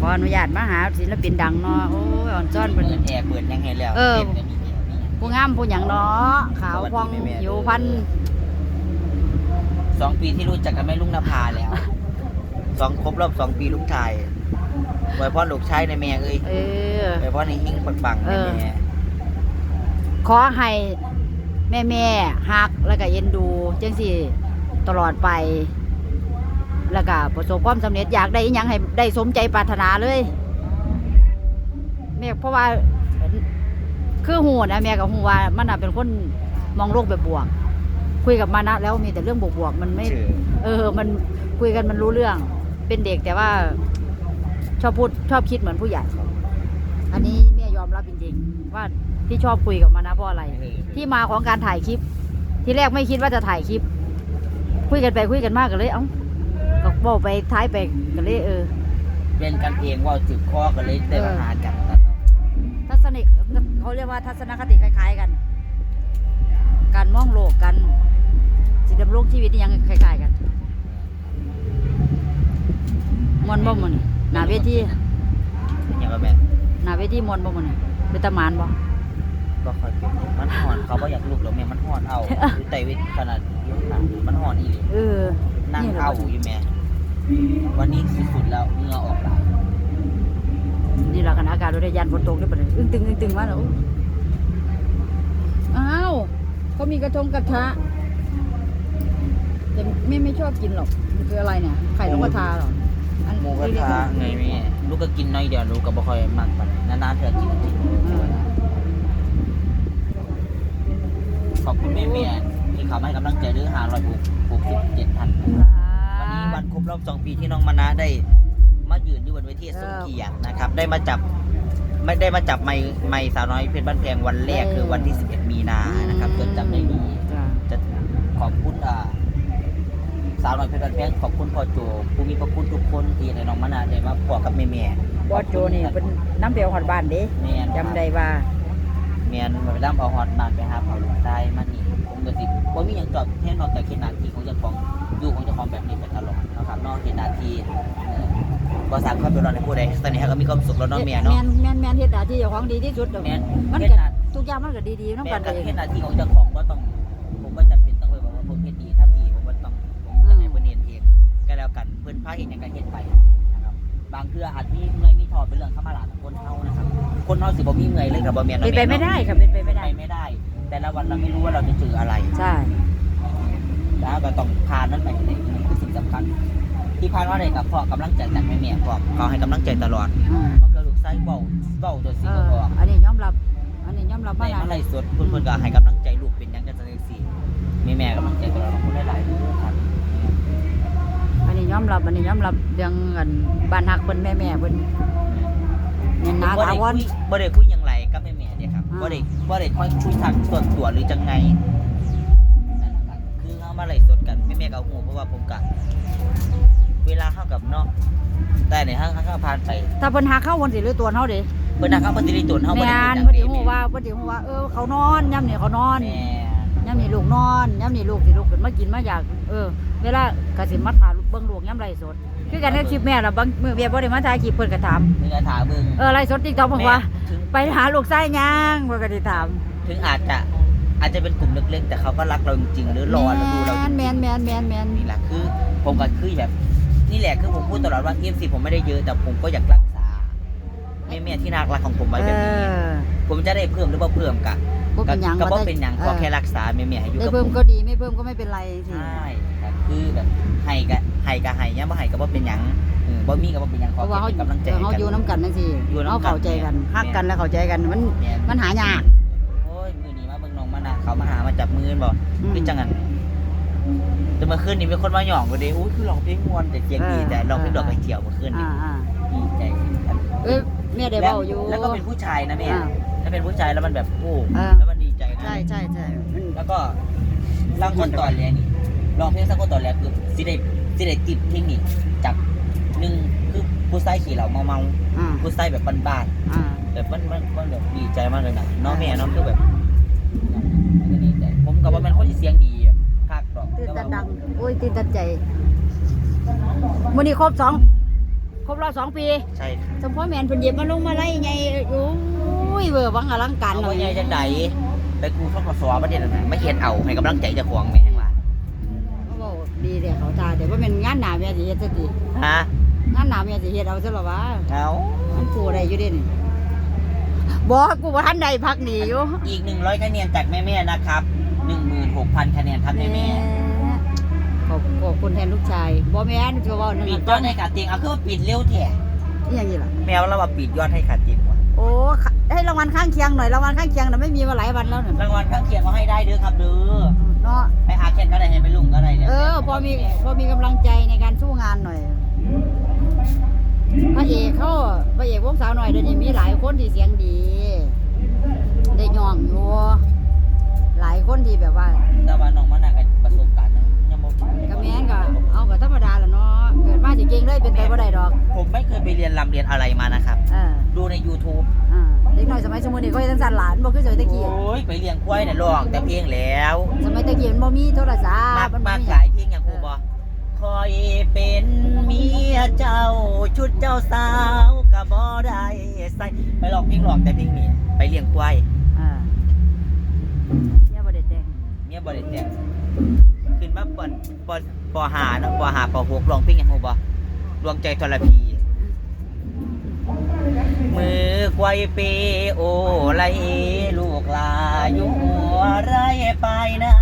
ขออนุญาตมาหาศิลปินดังเนาะโอ้ยอ่อนจ้อนเปิเพิ่นดแอร์เปิดยังไงแล้วเออต้นก็มีแอร์มีหยังผู้งามผู้หยังเนาะขาวพองสวัสดีแม่ๆอยู่พันสองปีที่รู้จักกันแม่ลุงนภาแล้วสองครบรอบสองปีลูกชายไว้พ่อลูกชายในแม่เอ้ยเออ ไว้พ่อในหิ้งปังๆในเออแม่ ขอให้แม่แม่ๆฮักแล้วก็เอ็นดูจังสี่ตลอดไป แล้วก็ประสบความสำเร็จอยากได้อิหยังให้ได้สมใจปรารถนาเลยแม่เพราะว่าคือหูนะแม่กับหูว่ามันน่ะเป็นคนมองโลกแบบบวก คุยกับมานะแล้วมีแต่เรื่องบวกๆมันไม่ชื่อเออ มันคุยกันมันรู้เรื่อง เป็นเด็กแต่ว่า ชอบพูดชอบคิดเหมือนผู้ใหญ่ อันนี้แม่ยอมรับจริงๆ ว่าที่ชอบคุยกับมานะเพราะอะไรเออที่มาของการถ่ายคลิป ที่แรกไม่คิดว่าจะถ่ายคลิป คุยกันไปคุยกันมากกันเลย เอ้า ก็บอกไปท้ายไปกันเลยเออ เป็นกันเองว่าจืดคอกันเลยได้มาหากันตลอดทัศนิกเขาเรียกว่าทัศนคติคล้าย ๆกัน การมองโลกกันสิดำรงชีวิตนี่ยังคล้ายๆกันมวนบ่มันหนาเวทีเป็นยังไงแม่หนาเวทีมวนบ่มันเป็นตะมานบ่ก็คอยเป็นมันห่อนเขาก็อยากลุกแล้วแม่มันห่อนเอาอยู่ไต่เวทขนาดยกหนักมันห่อนอีหลีเออนั่งนี่แหละเอาอยู่แม่ วันนี้คือสุดแล้วเหงื่อออกหลายนี่แหละคณะการรถยานฝนตกนี่ปะเนี่ยอึ้งตึงอึ้งตึงมาแล้วอ้าวเขามีกระทงกระทะแต่ไม่ไม่ชอบกินหรอกมันคืออะไรเนี่ยไข่นกกระทาเหรออันหมูกระทะไงแม่ลูกก็กินน้อยเดียวลูกก็บ่ค่อยมากปานใดนานๆเธอกินทีเออขอบคุณแม่แม่ที่เขามาให้กำลังใจเรื่องหาร้อยบุกบุกสิบเจ็ดพันวั นนี้วันครบรอบสองปีที่น้องมานะได้ มายืนอยู่บนเวทีสมเกียรตินะครับ ได้มาจับไม่ได้มาจับไม้ไม้สาวน้อยเพชรบ้านแพงวันแรกคือวันที่ 11 มีนานะครับจนจำได้ดีจ้ะจะขอบคุณอ่าสาวน้อยเพชรบ้านแพงขอบคุณพ่อโจผู้มีพระคุณทุกคนที่ในน้องมานะได้มาพอกับแม่แม่บอสโจนี่เป็นน้ำเปรียวหอดบ้านเด้แม่นจำได้ว่าแม่นมาไปร่ำเอาฮอตบานไปหาเผาลูกใต้มานี่ผมก็สิบ่มีหยังจอบแค่นอกจากเขตหนาทีของเจ้าของ อยู่ของเจ้าของแบบนี้ไปตลอดนะครับนอกเขตหนาทีเออบ่สร้างความเดือดร้อนให้ผู้ใดตอนนี้เราก็มีความสุขแล้วเนาะแม่เนาะแมนแมนแมนเฮ็ดหน้าที่เจ้าของดีที่สุดเดี๋ยวแม่นมันเฮ็ดก็หน้าทุกอย่างมันก็ดีๆน้ำแม่กันนกับเองเขตหนาทีของเจ้าของบ่ต้องผมบ่จำเป็นต้องไปบอกว่าผมเฮ็ดดีถ้าดีผมบ่ต้องผมจะให้เพิ่นเห็นเองก็แล้วกันเพิ่นพาเฮ็ดหยังก็เฮ็ดไปนะครับบางเทื่ออาจมีเมื่อยมีทอเป็นเรื่องธรรมดาของคนเฮานะครับคนเฮาสิบ่มีเมื่อยเลยกับบ่แม่นเป็นเนาะไปแม่ไม่เนาะได้ค่ะเป็นไปไม่ไปได้ไม่ได้ แต่ละวันเราไม่รู้ว่าเราจะเจออะไรใช่ แล้วก็ต้องผ่านนั้นไปให้ได้นี่คือสิ่งสำคัญ ที่ผ่านมาเลยกับพ่อกำลังใจจากแม่แม่พ่อเขาให้กำลังใจตลอดอืมมันก็ลูกไส้เบาเบาตัวสิเอก็อพออันนี้ยอมรับ อันนี้ยอมรับในว่ามานะไล่สดเพื่อนเพื่อนก็ให้กำลังใจลูกเป็นหยังกันจังสี่แม่แม่กำลังใจตลอดขอบคุณหลายๆทุกท่านอันนี้ยอมรับอันนี้ยอมรับเรื่องอันบ้านฮักเพิ่นแม่แม่เพิ่นเน้นหนาบ่ถาได้วคุรยบ่ได้คุยหยังไรกับแม่แม่เนี่ยครับอ่าบ่ได้บ่ได้ค่อยคุยทางส่วนตัวหรือจังไง มาไล่สดกันแม่แม่ก็เอาหูเพราะว่าผมกะเวลาเข้ากับเนาะแต่ในห้างข้างผ่านไปถ้าเพิ่นหาเข้าวนสิหรือตัวเฮาเด้เพิ่นนะครับเพิ่นสิได้ตนเฮาบ่แม่ได้นเป็นเพิ่นหสิยังฮู้ว่าเพิ่นสิฮู้ว่าเออเขานอนย่ำนี่เขานอนแม่ย่ำนี่ลูกนอนย่ำนี่ลูกสิลูกขึ้นมากินมาอยากเออ เวลาก็สิมาถ่ายเบิ่งลูกย่ำไรสดคือกันในคลิปแม่ล่ะบางมื้อแม่บ่ได้มาถ่ายคลิปเพิ่นก็ถามมีกระถาเบิ่งเออไรสด TikTok บอกว่าถึงไปหาลูกไส้ย่างเพิ่นก็สิถามถึงอาจจะ อาจจะเป็นกลุ่มเล็กๆ แต่เขาก็รักเราจริงๆหรือรอเราดูเราจริงๆแม่นแม่นแม่นแม่นนี่แหละคือ ผมก็คือแบบ นี่แหละคือผมพูดตลอดว่า EMC ผมไม่ได้เยอะแต่ผมก็อยากรักษาแม่แม่ๆที่น่ารักของผมไว้แบบนี้เออผมจะได้เพิ่มหรือว่าเพิ่มกะบ่เป็นหยังก็บ่ว่าแต่เป็นหยังเอก็อแค่รักษาแม่แม่ๆให้อยู่ได้กับเพิ่ผมมก็ดีไม่เพิ่มก็ไม่เป็นไรสิใช่ครับคือแบบให้กะให้กะให้เนี่ยบ่ให้ก็บ่เป็นหยังเออบ่มีก็บ่เป็นหยังขเพอราะว่าแค่เขาเป็นกำลังใจเออให้เขากัน อยู่น้ำกันนั่นสิอยู่น้ำกัน เขาเข้าใจกันแม่นฮักกันแล้วเข้าใจกันมัน แม่น มันหายาก เขามาหามาจับมือกันบ่อืม คือจังงั้นแต่เมื่อคืนนี้มีคนมาหยองก็ดีอุ้ยคือร้องเพลงม่วนแต่เสียงดีเออแต่ร้องเพลงเออดอกกระเจียวเมื่อคืนนี้อ่าอ่าดีใจเอ้ยแม่ได้แล้วเบาอยู่ แล้วก็เป็นผู้ชายนะแม่อ่าถ้าเป็นผู้ชายแล้วมันแบบโอ้เออแล้วมันดีใจนะ ใช่ใช่ใช่มันแล้วก็สร้างคนตอนแรกนี่ร้องเพลงสร้างคนตอนแรกคือสิได้สิได้ติดเพลงนี้จากหนึ่งคือผู้ชายขี่เหล่าเมาเมาอ่าๆผู้ชายแบบบ้านอ่า ๆแบบมันมันมันแบบดีใจมากเลยนะเน้องแม่เน้องคือแบบมันก็ ดีใจผมกับว่ามันคนที่เสียงดีแบบภาคดอกตื่นแต่ตัว่านดังโอ้ยตื่นตันใจมื้อนี้ครบสองครบรอบสองปี ใช่ค่ะสมพ่อแมนเพิ่นเย็บมาลงมาไล่ไงโอ้ยเวอร์วังอลังการเอาหน่ว่าอยไงจังไดไปครูทกศประเด็นนั้นน่ะไม่เขียนเอาให้กำลังใจเจ้าของแม่งว่าเขาบอกดีเด้เขาตาแต่ว่าเป็นงานหนาแม่สิเฮ็ดซะติฮะงานหนาแม่สิเฮ็ดเอาซะหรอวะเอามันกูได้อยู่เด้นี่บ่กูบ่ทันได้พักหนีอยู่ อีก100คะแนนจากแม่ๆนะครับ 16,000คะแนนครับแม่ขอบขอบคุณแทนลูกชายบ่แม่นจะเว้านั่นๆปิดยต้อนดให้ขาดเตียงเอาคือว่าปิดเร็วแท้อีหยังนี่ล่ะแมวเราว่าปิดยอดให้ขาดเตียงว่ะโอ้ให้รางวัลข้างเคียงหน่อยรางวัลข้างเคียงน่ะไม่มีมาหลายวันแล้วน่ะรางวัลข้างเคียงก็ให้ได้เด้อครับเด้อเนาะให้อาแคนก็ได้ให้ไปลุงก็ได้เนี่ยเออพอมีพอมีกำลังใจในการสู้งานหน่อยพระเอกเขาพระเอกวงสาวหน่อยเดี๋ยวนี้มีหลายคนที่เสียงดี ได้ย่องอยู่ หลายคนที่แบบว่าแต่ว่าน้องมันน่ะก็ประสบการณ์นะยังบ่กระแมนก็เอาก็ธรรมดาแหละเนาะเกิดมาสิเก่งเลยเป็นไปบ่ได้ดอกผมไม่เคยไปเรียนรำเรียนอะไรมานะครับ เออดูใน YouTube อ่าเด็กน้อยสมัยสมุนนี่ก็ยังสั่นหลานบ่คือสมัยตะกี้โอ้ยไปเลี้ยงควายน่ะร้องแต่เพลงแล้วสมัยตะกี้มันบ่มีโทรศัมาพท์มันบ่มามีหลายเพลงอย่างครูบอกคอยเป็นเมียเจ้าชุดเจ้าสาวก็บ่ได้ใส่ไปร้องเพลงร้องแต่เพลงนี้ไปเลี้ยงควาย อ่า เมียบ่ได้แต่งขึ้นมาปอนปอนปหาเนาะปอหาปอหกร้องเพลงอย่างครูบอดวงใจทรพีมือควายเปโอไลลูกลาอยู่หัวไรไปนา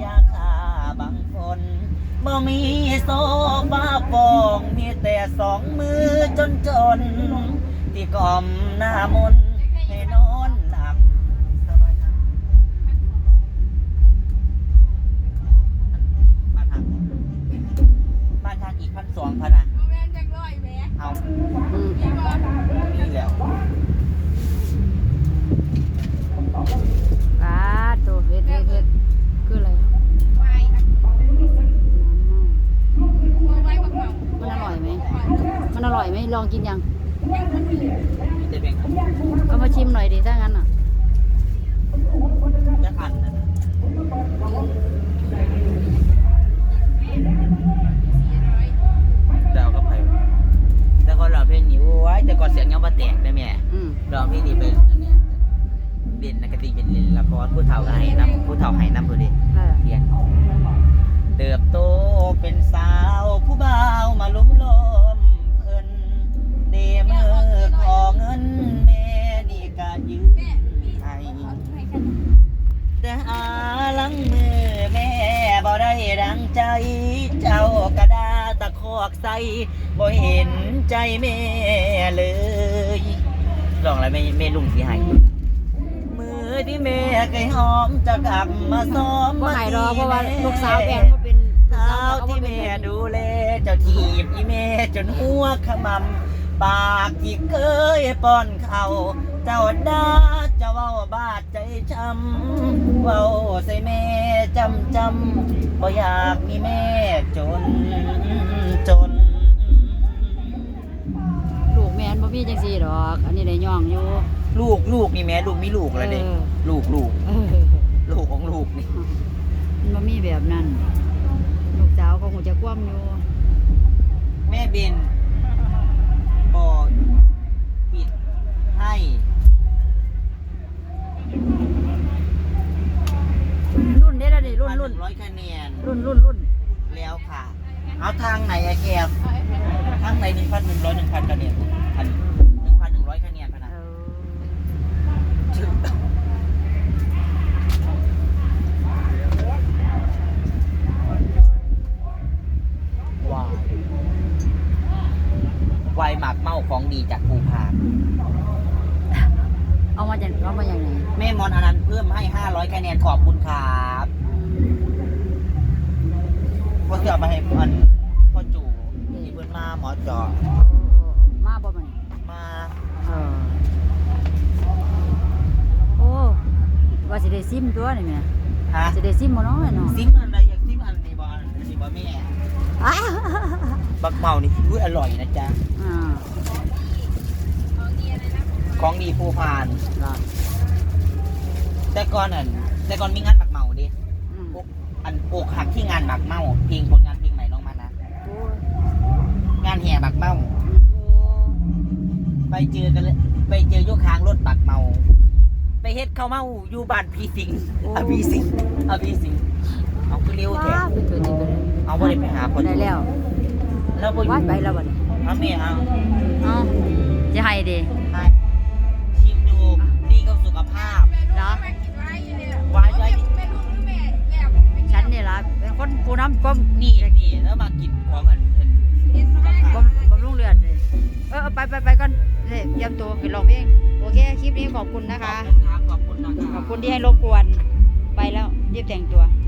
อยากฆ่าบางคนบ่มีโซฟาปองมีแต่สองมือจนจน ที่กล่อมหน้ามน สองพันนะเอาอืมนี่แหล้วอ่าตัวเฮ็ดเฮ็ดเฮ็ดคืออะไรมันอร่อยไหมมันอร่อยไหมลองกินยัง มีแต่เบ่งก็มาชิมหน่อยดิถ้างั้นอะยักษ์อันนะ เสียงยังมาแตกนะแม่อืมเราเพลงนี้เป็นอันเนี้ยเด่นนะกติเป็นเล่นละครผู้เฒ่าไห้น้ำผู้เฒ่าไห้น้ำผู้ดีเออ เรียน อกใส่บ่เห็นใจแม่เลยลองอะไรแม่แม่ลุงสิให้มือที่แม่เคยหอมจะกลับมาซ้อมก็มาหายรตีอเพราะว่าแลูกสาวแอนก็เป็นลูกเท้าสาวเขาที่ก็เป็นแม่แบบนี้ดูแลเจ้าทีบอีแม่จนหัวขมำปากที่เคยป้อนเขาเจ้าด่าเจ้าเว้าบาดใจช้ำเว้าใส่แม่จำจำบ่อยากมีแม่จน ม่นบ่มีจังซี่ดอก อันนี้ได้ย่องอยู่ ลูกลูกนี่แม่ลูกมีลูกแล้วเด็กเออ ลูกลูกเออลูกของลูกนี่มันบ่มีแบบนั้น ลูกสาวก็คงจะคว่ำอยู่แม่เบนบ่ปิดให้รุ่นเด้ละนี่รุ่นรุ่นร้อยคะแนนรุ่นรุ่นรุ่นแล้วค่ะ เอาทางไหนอะแกบทางไหนหนึ่งพันหนึ่งร้อยหนึ่งพันคะแนน พันหนึ่งพันหนึ่งร้อยคะแนนพะนะเออว้าววายหมากเมาของดีจากภูพานเอามาจากเอามาอย่างไหนแม่มอนอนันต์เพิ่มให้ห้าร้อยคะแนนขอบคุณครับพ่อเสือมาให้มันพ่อจู่ที่เพิ่นมาหมอเจาะโอ้มาบ่มัน มา เออโอ้ ว่าสิได้ซิมตัวนี่แม่ฮะสิได้ซิมบ่เนาะเนาะซิมอะไรอยากซิมอันนี้บ่อันนี้บ่แม่อ้าบักเมานี่อุ้ยอร่อยนะจ๊ะอ่าของดีภูพานเหรอแต่ก่อนอะแต่ก่อนมีงานหมักเมาดิอืมอันอกหักที่งานหมักเมาเพลงผลงานเพลงใหม่น้องมานะโอ้ยงานแห่บักเมาไปเจอกันเลยไปเจอโยกคางรถบักเมาไป เฮ็ดข้าวเมาอยู่บ้านพีสิงอะพีสิงอะพีสิงเอาคือเร็วแท้ว้าวเป็นตัวนี้ไปเลยเอาบ่ได้ไปหาคนได้แล้ว แล้วบ่อยู่วาดไปแล้วบัดนี้เอาแม่เอาเอ้าจะให้ดีให้ชิมดูดีกับสุขภาพเหรอวายไว้ฉันนี่ล่ะเป็นคนผู้นำก้มนี่นี่แล้วมากินของอันเป็นสุขภาก้พมบำรุงเลือดเลยเออเอาไปไปไปก่อน เฮ้ยเตรียมตัวขึ้นร้องเพลงโอเคคลิปนี้ขอบคุณนะคะ ขอบคุณครับขอบคุณนะคขรัอบบคุณที่ให้รบกวน ไปแล้วรีบแต่งตัวค